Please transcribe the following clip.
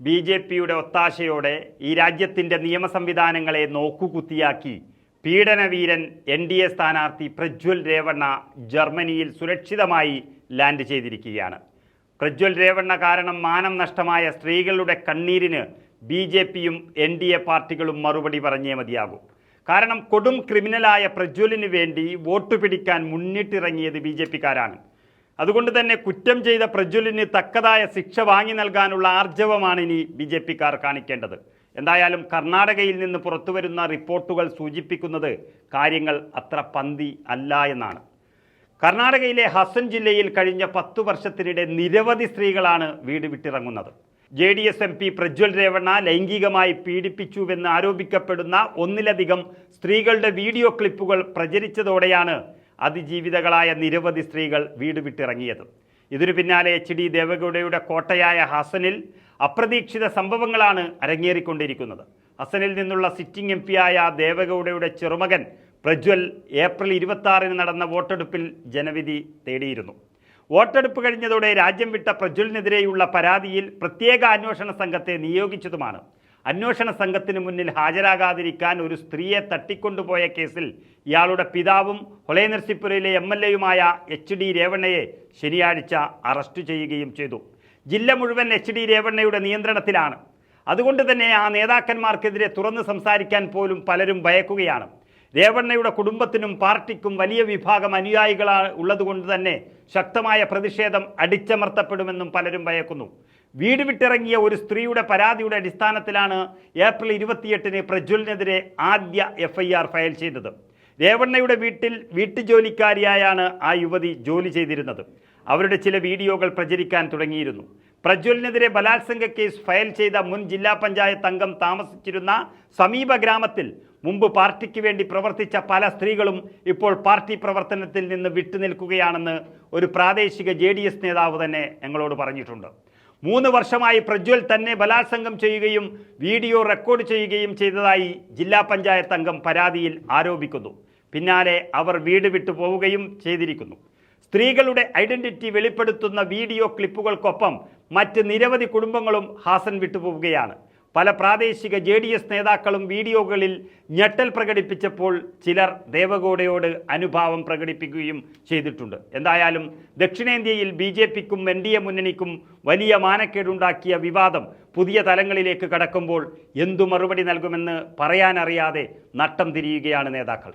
B J പിയുടെ ഒത്താശയോടെ ഈ രാജ്യത്തിന്റെ നിയമ സംവിധാനങ്ങളെ നോക്കുകുത്തിയാക്കി പീഡനവീരൻ എൻ ഡി എ സ്ഥാനാർത്ഥി പ്രജ്വൽ രേവണ്ണ ജർമ്മനിയിൽ സുരക്ഷിതമായി ലാൻഡ് ചെയ്തിരിക്കുകയാണ്. പ്രജ്വൽ രേവണ്ണ കാരണം മാനം നഷ്ടമായ സ്ത്രീകളുടെ കണ്ണീരിന് ബി ജെ പിയും എൻ ഡി എ പാർട്ടികളും മറുപടി പറഞ്ഞേ മതിയാകും. കാരണം കൊടും ക്രിമിനലായ പ്രജ്വലിന് വേണ്ടി വോട്ട് പിടിക്കാൻ മുന്നിട്ടിറങ്ങിയത് ബി ജെ പിക്കാരാണ്. അതുകൊണ്ട് തന്നെ കുറ്റം ചെയ്ത പ്രജ്വലിന് തക്കതായ ശിക്ഷ വാങ്ങി നൽകാനുള്ള ആർജവമാണ് ഇനി ബി ജെ പിക്കാർ കാണിക്കേണ്ടത്. എന്തായാലും കർണാടകയിൽ നിന്ന് പുറത്തുവരുന്ന റിപ്പോർട്ടുകൾ സൂചിപ്പിക്കുന്നത് കാര്യങ്ങൾ അത്ര പന്തി അല്ല എന്നാണ്. കർണാടകയിലെ ഹസൻ ജില്ലയിൽ കഴിഞ്ഞ പത്തു വർഷത്തിനിടെ നിരവധി സ്ത്രീകളാണ് വീട് വിട്ടിറങ്ങുന്നത്. J D S M P Prajwal Revanna ലൈംഗികമായി പീഡിപ്പിച്ചുവെന്ന് ആരോപിക്കപ്പെടുന്ന ഒന്നിലധികം സ്ത്രീകളുടെ വീഡിയോ ക്ലിപ്പുകൾ പ്രചരിച്ചതോടെയാണ് അതിജീവിതകളായ നിരവധി സ്ത്രീകൾ വീട് വിട്ടിറങ്ങിയത്. ഇതിനു പിന്നാലെ എച്ച് ഡി ദേവഗൌഡയുടെ കോട്ടയായ ഹസനിൽ അപ്രതീക്ഷിത സംഭവങ്ങളാണ് അരങ്ങേറിക്കൊണ്ടിരിക്കുന്നത്. ഹസനിൽ നിന്നുള്ള സിറ്റിംഗ് എം പിയായ ദേവഗൌഡയുടെ ചെറുമകൻ പ്രജ്വൽ ഏപ്രിൽ ഇരുപത്തി നടന്ന വോട്ടെടുപ്പിൽ ജനവിധി തേടിയിരുന്നു. വോട്ടെടുപ്പ് കഴിഞ്ഞതോടെ രാജ്യം വിട്ട പ്രജ്വലിനെതിരെയുള്ള പരാതിയിൽ പ്രത്യേക അന്വേഷണ സംഘത്തെ നിയോഗിച്ചതുമാണ്. അന്വേഷണ സംഘത്തിന് മുന്നിൽ ഹാജരാകാതിരിക്കാൻ ഒരു സ്ത്രീയെ തട്ടിക്കൊണ്ടുപോയ കേസിൽ ഇയാളുടെ പിതാവും ഹൊളയനർസിപ്പുരയിലെ എം എൽ എയുമായ എച്ച് ഡി രേവണ്ണയെ ശനിയാഴ്ച അറസ്റ്റ് ചെയ്യുകയും ചെയ്തു. ജില്ല മുഴുവൻ എച്ച് ഡി രേവണ്ണയുടെ നിയന്ത്രണത്തിലാണ്. അതുകൊണ്ട് തന്നെ ആ നേതാക്കന്മാർക്കെതിരെ തുറന്ന് സംസാരിക്കാൻ പോലും പലരും ഭയക്കുകയാണ്. രേവണ്ണയുടെ കുടുംബത്തിനും പാർട്ടിക്കും വലിയ വിഭാഗം അനുയായികളാ ഉള്ളതുകൊണ്ട് തന്നെ ശക്തമായ പ്രതിഷേധം അടിച്ചമർത്തപ്പെടുമെന്നും പലരും ഭയക്കുന്നു. വീട് വിട്ടിറങ്ങിയ ഒരു സ്ത്രീയുടെ പരാതിയുടെ അടിസ്ഥാനത്തിലാണ് ഏപ്രിൽ ഇരുപത്തിയെട്ടിന് പ്രജ്വലിനെതിരെ ആദ്യ എഫ്ഐആർ ഫയൽ ചെയ്തത്. രേവണ്ണയുടെ വീട്ടിൽ വീട്ടുജോലിക്കാരിയായാണ് ആ യുവതി ജോലി ചെയ്തിരുന്നത്. അവരുടെ ചില വീഡിയോകൾ പ്രചരിക്കാൻ തുടങ്ങിയിരുന്നു. പ്രജ്വലിനെതിരെ ബലാത്സംഗ കേസ് ഫയൽ ചെയ്ത മുൻ ജില്ലാ പഞ്ചായത്ത് അംഗം താമസിച്ചിരുന്ന സമീപ ഗ്രാമത്തിൽ മുമ്പ് പാർട്ടിക്ക് വേണ്ടി പ്രവർത്തിച്ച പല സ്ത്രീകളും ഇപ്പോൾ പാർട്ടി പ്രവർത്തനത്തിൽ നിന്ന് വിട്ടുനിൽക്കുകയാണെന്ന് ഒരു പ്രാദേശിക ജെ നേതാവ് തന്നെ ഞങ്ങളോട് പറഞ്ഞിട്ടുണ്ട്. മൂന്ന് വർഷമായി പ്രജ്വൽ തന്നെ ബലാത്സംഗം ചെയ്യുകയും വീഡിയോ റെക്കോർഡ് ചെയ്യുകയും ചെയ്തതായി ജില്ലാ പഞ്ചായത്ത് അംഗം പരാതിയിൽ ആരോപിക്കുന്നു. പിന്നാലെ അവർ വീട് വിട്ടു പോവുകയും ചെയ്തിരിക്കുന്നു. സ്ത്രീകളുടെ ഐഡന്റിറ്റി വെളിപ്പെടുത്തുന്ന വീഡിയോ ക്ലിപ്പുകൾക്കൊപ്പം മറ്റ് നിരവധി കുടുംബങ്ങളും ഹാസൻ വിട്ടുപോവുകയാണ് പല പ്രാദേശിക ജെ ഡി എസ് നേതാക്കളും വീഡിയോകളിൽ ഞെട്ടൽ പ്രകടിപ്പിച്ചപ്പോൾ ചിലർ ദേവഗൌഡയോട് അനുഭാവം പ്രകടിപ്പിക്കുകയും ചെയ്തിട്ടുണ്ട്. എന്തായാലും ദക്ഷിണേന്ത്യയിൽ ബി ജെ പിക്കും എൻ ഡി എ മുന്നണിക്കും വലിയ മാനക്കേടുണ്ടാക്കിയ വിവാദം പുതിയ തലങ്ങളിലേക്ക് കടക്കുമ്പോൾ എന്തു മറുപടി നൽകുമെന്ന് പറയാനറിയാതെ നട്ടം തിരിയുകയാണ് നേതാക്കൾ.